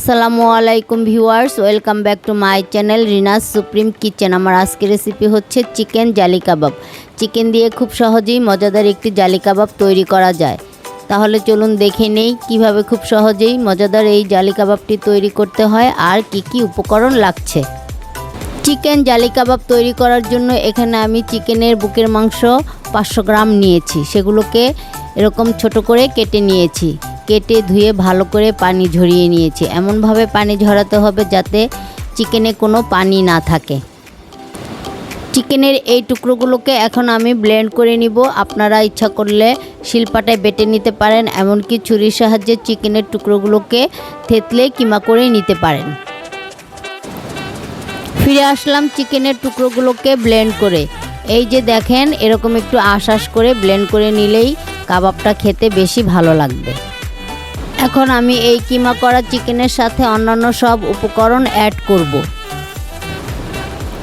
আসসালামু আলাইকুম viewers, welcome back to my channel Rina's supreme kitchen. আমার আজকের রেসিপি হচ্ছে চিকেন জালি কাবাব। চিকেন দিয়ে খুব সহজেই মজাদার একটি জালি কাবাব তৈরি করা যায়। তাহলে চলুন দেখে নেই কীভাবে খুব সহজেই মজাদার এই জালি কাবাবটি তৈরি করতে হয় আর কি কি উপকরণ লাগছে। চিকেন জালি কাবাব তৈরি করার জন্য এখানে আমি চিকেনের বুকের মাংস পাঁচশো গ্রাম নিয়েছি। সেগুলোকে এরকম ছোট করে কেটে নিয়েছি। কেটে ধুয়ে ভালো করে পানি ঝরিয়ে নিয়েছি। এমনভাবে পানি ঝরাতে হবে যাতে চিকেনে কোনো পানি না থাকে। চিকেনের এই টুকরোগুলোকে এখন আমি ব্লেন্ড করে নিব। আপনারা ইচ্ছা করলে শিলপাটায় বেটে নিতে পারেন, এমনকি ছুরির সাহায্যে চিকেনের টুকরোগুলোকে থেতলে কিমা করে নিতে পারেন। ফিরে আসলাম চিকেনের টুকরোগুলোকে ব্লেন্ড করে। এই যে দেখেন, এরকম একটু আশ আশ করে ব্লেন্ড করে নিলেই কাবাবটা খেতে বেশি ভালো লাগবে। এখন আমি এই কিমা করা চিকেনের সাথে অন্যান্য সব উপকরণ অ্যাড করব।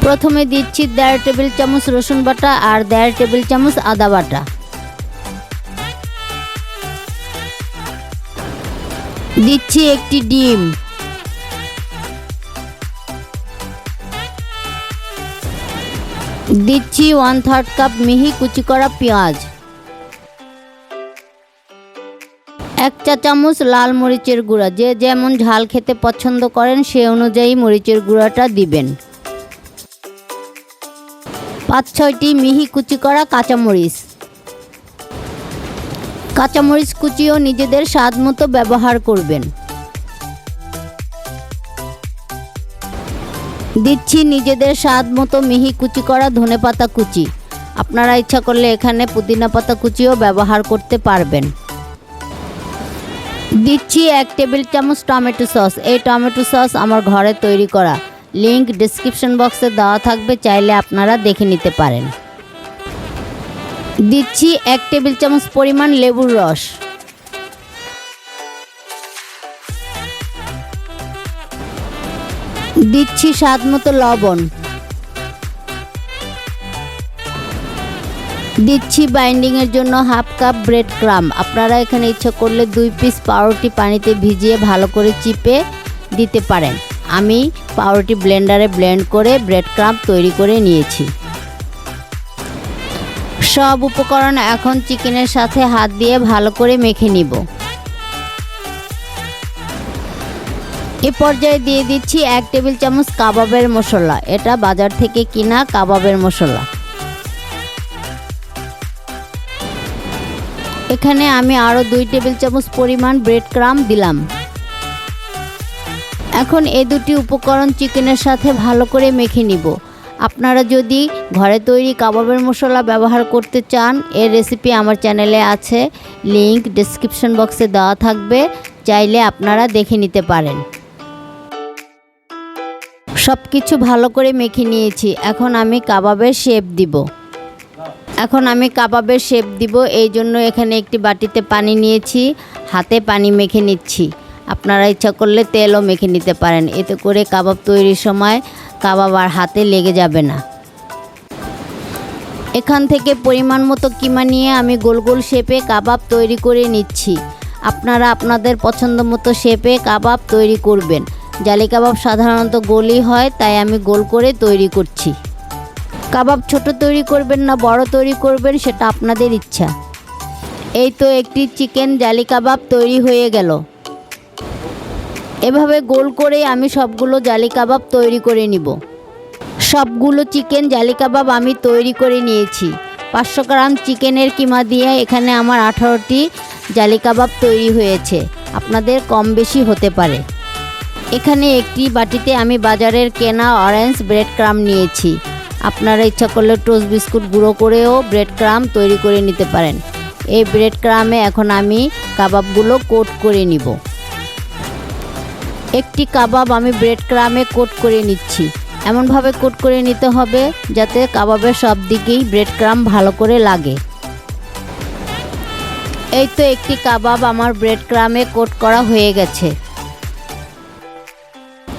প্রথমে দিচ্ছি দেড় টেবিল চামচ রসুন বাটা আর দেড় টেবিল চামচ আদা বাটা। দিচ্ছি একটি ডিম। দিচ্ছি ওয়ান থার্ড কাপ মিহি কুচি করা পেঁয়াজ। এক চা চামচ লাল মরিচের গুঁড়া। যে যেমন ঝাল খেতে পছন্দ করেন, সে অনুযায়ী মরিচের গুঁড়াটা দিবেন। পাঁচ ছয়টি মিহি কুচি করা কাঁচামরিচ। কাঁচামরিচ কুচিও নিজেদের স্বাদ মতো ব্যবহার করবেন। দিচ্ছি নিজেদের স্বাদ মতো মিহি কুচি করা ধনেপাতা কুচি। আপনারা ইচ্ছা করলে এখানে পুদিনা পাতা কুচিও ব্যবহার করতে পারবেন। দিচ্ছি এক টেবিল চামচ টমেটো সস। এই টমেটো সস আমার ঘরে তৈরি করা। লিংক ডিসক্রিপশন বক্সে দেওয়া থাকবে, চাইলে আপনারা দেখে নিতে পারেন। দিচ্ছি এক টেবিল চামচ পরিমাণ লেবুর রস। দিচ্ছি স্বাদ মতো লবণ। দিচ্ছি বাইন্ডিংয়ের জন্য হাফ কাপ ব্রেড ক্রাম। আপনারা এখানে ইচ্ছা করলে দুই পিস পাউরুটি পানিতে ভিজিয়ে ভালো করে চিপে দিতে পারেন। আমি পাউরুটি ব্লেন্ডারে ব্লেন্ড করে ব্রেড ক্রাম তৈরি করে নিয়েছি। সব উপকরণ এখন চিকেনের সাথে হাত দিয়ে ভালো করে মেখে নিব। এ পর্যায়ে দিয়ে দিচ্ছি এক টেবিল চামচ কাবাবের মশলা। এটা বাজার থেকে কিনা কাবাবের মশলা। এখানে আমি আরও দুই টেবিল চামচ পরিমাণ ব্রেড ক্রাম দিলাম। এখন এই দুটি উপকরণ চিকেনের সাথে ভালো করে মেখে নিব। আপনারা যদি ঘরে তৈরি কাবাবের মশলা ব্যবহার করতে চান, এর রেসিপি আমার চ্যানেলে আছে। লিংক ডিসক্রিপশন বক্সে দেওয়া থাকবে, চাইলে আপনারা দেখে নিতে পারেন। সব কিছু ভালো করে মেখে নিয়েছি। এখন আমি কাবাবের শেপ দিব। এখন আমি কাবাবের শেপ দিব, এই জন্য এখানে একটি বাটিতে পানি নিয়েছি, হাতে পানি মেখে নিচ্ছি। আপনারা ইচ্ছা করলে তেলও মেখে নিতে পারেন, এতে করে কাবাব তৈরির সময় কাবাব আর হাতে লেগে যাবে না। এখান থেকে পরিমাণ মতো কিমা নিয়ে আমি গোল গোল শেপে কাবাব তৈরি করে নিচ্ছি। আপনারা আপনাদের পছন্দ মতো শেপে কাবাব তৈরি করবেন। জালি কাবাব সাধারণত গোলই হয়, তাই আমি গোল করে তৈরি করছি। কাবাব ছোট তৈরি করবেন না, বড় তৈরি করবেন, সেটা আপনাদের ইচ্ছা। এই তো একটি চিকেন জালি কাবাব তৈরি হয়ে গেল। এভাবে গোল করে আমি সবগুলো জালি কাবাব তৈরি করে নিব। সবগুলো চিকেন জালি কাবাব আমি তৈরি করে নিয়েছি। পাঁচশো গ্রাম চিকেনের কিমা দিয়ে এখানে আমার আঠারোটি জালি কাবাব তৈরি হয়েছে। আপনাদের কম বেশি হতে পারে। এখানে একটি বাটিতে আমি বাজারের কেনা অরেঞ্জ ব্রেড ক্রাম নিয়েছি। আপনারা ইচ্ছা করলে টোস্ট বিস্কুট গুঁড়ো করেও ব্রেড ক্রাম তৈরি করে নিতে পারেন। এই ব্রেড ক্রামে এখন আমি কাবাবগুলো কোট করে নিব। একটি কাবাব আমি ব্রেড ক্রামে কোট করে নিচ্ছি। এমনভাবে কোট করে নিতে হবে যাতে কাবাবের সব দিকেই ব্রেড ক্রাম ভালো করে লাগে। এই তো একটি কাবাব আমার ব্রেড ক্রামে কোট করা হয়ে গেছে।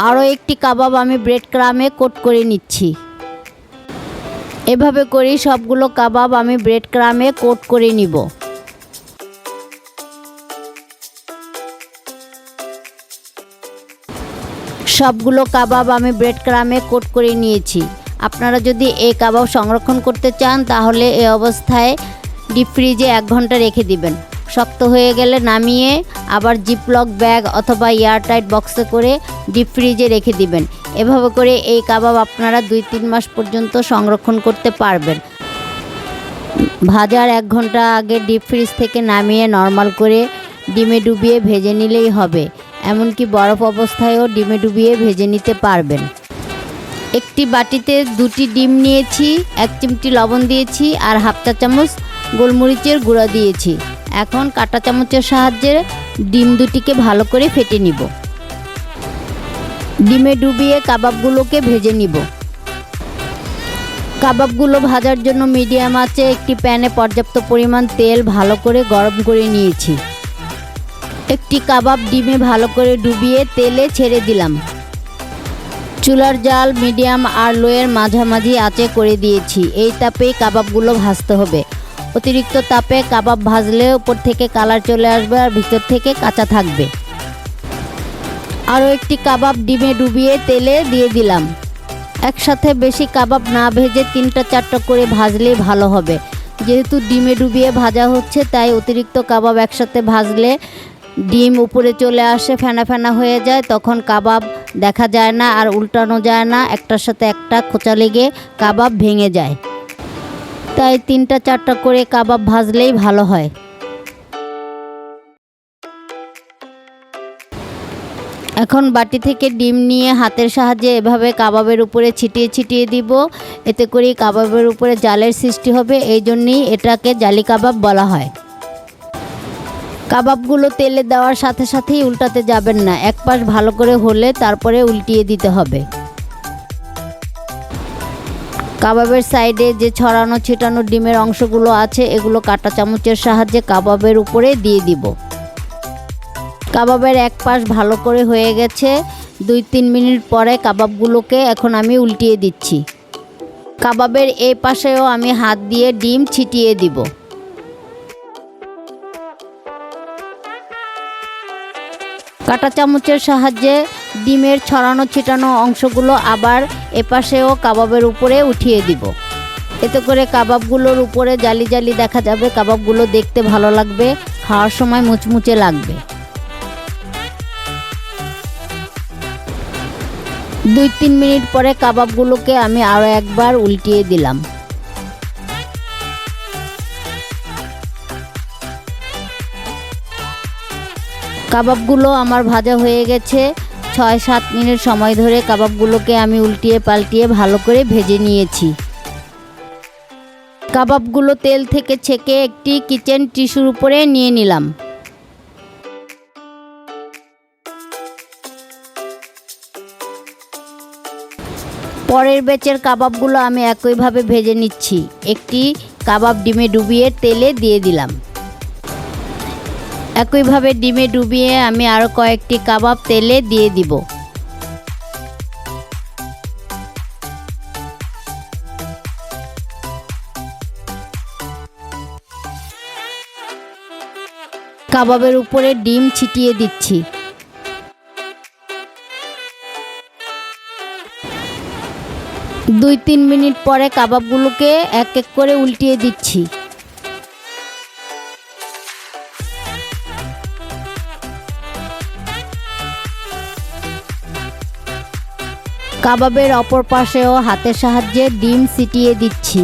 আরও একটি কাবাব আমি ব্রেড ক্রামে কোট করে নিচ্ছি। এভাবে করেই সবগুলো কাবাব আমি ব্রেড ক্রামে কোট করে নিব। সবগুলো কাবাব আমি ব্রেড ক্রামে কোট করে নিয়েছি। আপনারা যদি এই কাবাব সংরক্ষণ করতে চান, তাহলে এই অবস্থায় ডিপ ফ্রিজে এক ঘণ্টা রেখে দিবেন। শক্ত হয়ে গেলে নামিয়ে আবার জিপলক ব্যাগ অথবা এয়ারটাইট বক্সে করে ডিপ ফ্রিজে রেখে দিবেন। এভাবে করে এই কাবাব আপনারা দুই তিন মাস পর্যন্ত সংরক্ষণ করতে পারবেন। ভাজার এক ঘণ্টা আগে ডিপ ফ্রিজ থেকে নামিয়ে নর্মাল করে ডিমে ডুবিয়ে ভেজে নিলেই হবে। এমনকি বরফ অবস্থায়ও ডিমে ডুবিয়ে ভেজে নিতে পারবেন। একটি বাটিতে দুটি ডিম নিয়েছি, এক চিমটি লবণ দিয়েছি আর হাফ চা চামচ গোলমরিচের গুঁড়া দিয়েছি। এখন কাঁটা চামচের সাহায্যে ডিম দুটিকে ভালো করে ফেটে নিব। ডিমে ডুবিয়ে কাবাবগুলোকে ভেজে নিব। কাবাবগুলো ভাজার জন্য মিডিয়াম আঁচে একটি প্যানে পর্যাপ্ত পরিমাণ তেল ভালো করে গরম করে নিয়েছি। একটি কাবাব ডিমে ভালো করে ডুবিয়ে তেলে ছেড়ে দিলাম। চুলার জাল মিডিয়াম আর লোয়ের মাঝামাঝি আঁচে করে দিয়েছি। এই তাপেই কাবাবগুলো ভাজতে হবে। অতিরিক্ত তাপে কাবাব ভাজলে উপর থেকে কালার চলে আসবে আর ভিতর থেকে কাঁচা থাকবে। আরও একটি কাবাব ডিমে ডুবিয়ে তেলে দিয়ে দিলাম। একসাথে বেশি কাবাব না ভেজে তিনটা চারটা করে ভাজলেই ভালো হবে। যেহেতু ডিমে ডুবিয়ে ভাজা হচ্ছে, তাই অতিরিক্ত কাবাব একসাথে ভাজলে ডিম উপরে চলে আসে, ফেনা ফেনা হয়ে যায়, তখন কাবাব দেখা যায় না আর উল্টানো যায় না, একটার সাথে একটা খোঁচা লেগে কাবাব ভেঙে যায়। তাই তিনটা চারটা করে কাবাব ভাজলেই ভালো হয়। এখন বাটি থেকে ডিম নিয়ে হাতের সাহায্যে এভাবে কাবাবের উপরে ছিটিয়ে ছিটিয়ে দিব। এতে করে কাবাবের উপরে জালের সৃষ্টি হবে। এই জন্যেই এটাকে জালি কাবাব বলা হয়। কাবাবগুলো তেলে দেওয়ার সাথে সাথেই উল্টাতে যাবেন না। এক পাশ ভালো করে হলে তারপরে উল্টিয়ে দিতে হবে। কাবাবের সাইডে যে ছড়ানো ছিটানো ডিমের অংশগুলো আছে, এগুলো কাঁটা চামচের সাহায্যে কাবাবের উপরে দিয়ে দিব। কাবাবের এক পাশ ভালো করে হয়ে গেছে। দুই তিন মিনিট পরে কাবাবগুলোকে এখন আমি উল্টিয়ে দিচ্ছি। কাবাবের এই পাশেও আমি হাত দিয়ে ডিম ছিটিয়ে দিব। কাঁটা চামচের সাহায্যে ডিমের ছড়ানো ছিটানো অংশগুলো আবার এপাশেও কাবাবের উপরে উঠিয়ে দিব। এতে করে কাবাবগুলোর উপরে জালি জালি দেখা যাবে, কাবাবগুলো দেখতে ভালো লাগবে, খাওয়ার সময় মুচমুচে লাগবে। দুই তিন মিনিট পরে কাবাবগুলোকে আমি আরও একবার উল্টিয়ে দিলাম। কাবাবগুলো আমার ভাজা হয়ে গেছে। ছয় সাত মিনিট সময় ধরে কাবাবগুলোকে আমি উল্টিয়ে পাল্টিয়ে ভালো করে ভেজে নিয়েছি। কাবাবগুলো তেল থেকে ছেঁকে একটি কিচেন টিস্যুর উপরে নিয়ে নিলাম। পরের ব্যাচের কাবাবগুলো আমি একইভাবে ভেজে নিচ্ছি। একটি কাবাব ডিমে ডুবিয়ে তেলে দিয়ে দিলাম। একইভাবে ডিমে ডুবিয়ে আমি আরও কয়েকটি কাবাব তেলে দিয়ে দিব। কাবাবের উপরে ডিম ছিটিয়ে দিচ্ছি। দুই তিন মিনিট পরে কাবাবগুলোকে এক এক করে উল্টিয়ে দিচ্ছি। কাবাবের অপর পাশেও হাতের সাহায্যে ডিম ছিটিয়ে দিচ্ছি।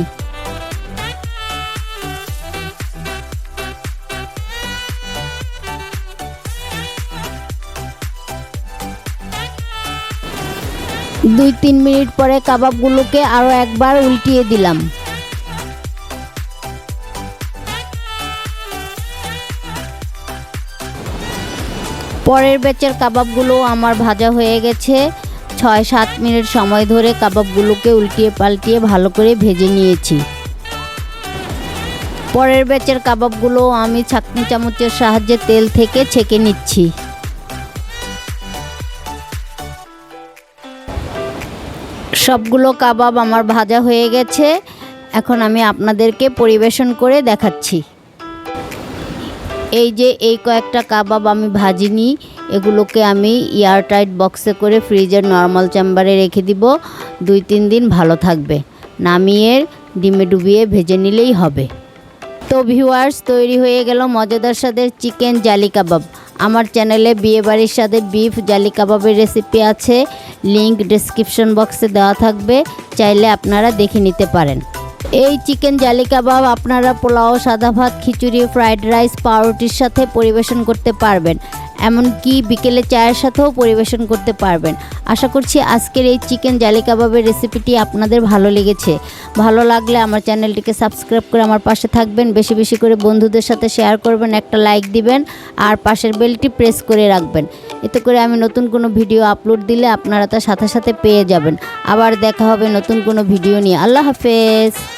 দুই তিন মিনিট পরে কাবাবগুলোকে আরও একবার উল্টিয়ে দিলাম। পরের ব্যাচের কাবাবগুলো আমার ভাজা হয়ে গেছে। ছয় সাত মিনিট সময় ধরে কাবাবগুলোকে উল্টিয়ে পাল্টিয়ে ভালো করে ভেজে নিয়েছি। পরের ব্যাচের কাবাবগুলো আমি ছাকনি চামচের সাহায্যে তেল থেকে ছেঁকে নিচ্ছি। সবগুলো কাবাব আমার ভাজা হয়ে গেছে। এখন আমি আপনাদেরকে পরিবেশন করে দেখাচ্ছি। এই যে এই কয়েকটা কাবাব আমি ভাজিনি এগুলোকে আমি এয়ারটাইট বক্সে করে ফ্রিজের নর্মাল চেম্বারে রেখে দিব। দুই তিন দিন ভালো থাকবে। নামিয়ে ডিমে ডুবিয়ে ভেজে নিলেই হবে। তো ভিউয়ার্স, তৈরি হয়ে গেল মজাদার স্বাদের চিকেন জালি কাবাব। আমার চ্যানেলে বিয়েবাড়ির স্বাদে বিফ জালি কাবাবের রেসিপি আছে। লিংক ডেসক্রিপশন বক্সে দেওয়া থাকবে। চাইলে আপনারা দেখে নিতে পারেন। এই চিকেন জালি কাবাব আপনারা পোলাও, সাদা ভাত, খিচুড়ি, ফ্রাইড রাইস, পাউরুটির সাথে পরিবেশন করতে পারবেন। এমনকি বিকেলে চায়ের সাথেও পরিবেশন করতে পারবেন। আশা করছি আজকের এই চিকেন জালি কাবাবের রেসিপিটি আপনাদের ভালো লেগেছে। ভালো লাগলে আমার চ্যানেলটিকে সাবস্ক্রাইব করে আমার পাশে থাকবেন। বেশি বেশি করে বন্ধুদের সাথে শেয়ার করবেন, একটা লাইক দিবেন, আর পাশের বেলটি প্রেস করে রাখবেন। এতে করে আমি নতুন কোনো ভিডিও আপলোড দিলে আপনারা তার সাথে সাথে পেয়ে যাবেন। আবার দেখা হবে নতুন কোনো ভিডিও নিয়ে। আল্লাহ হাফেজ।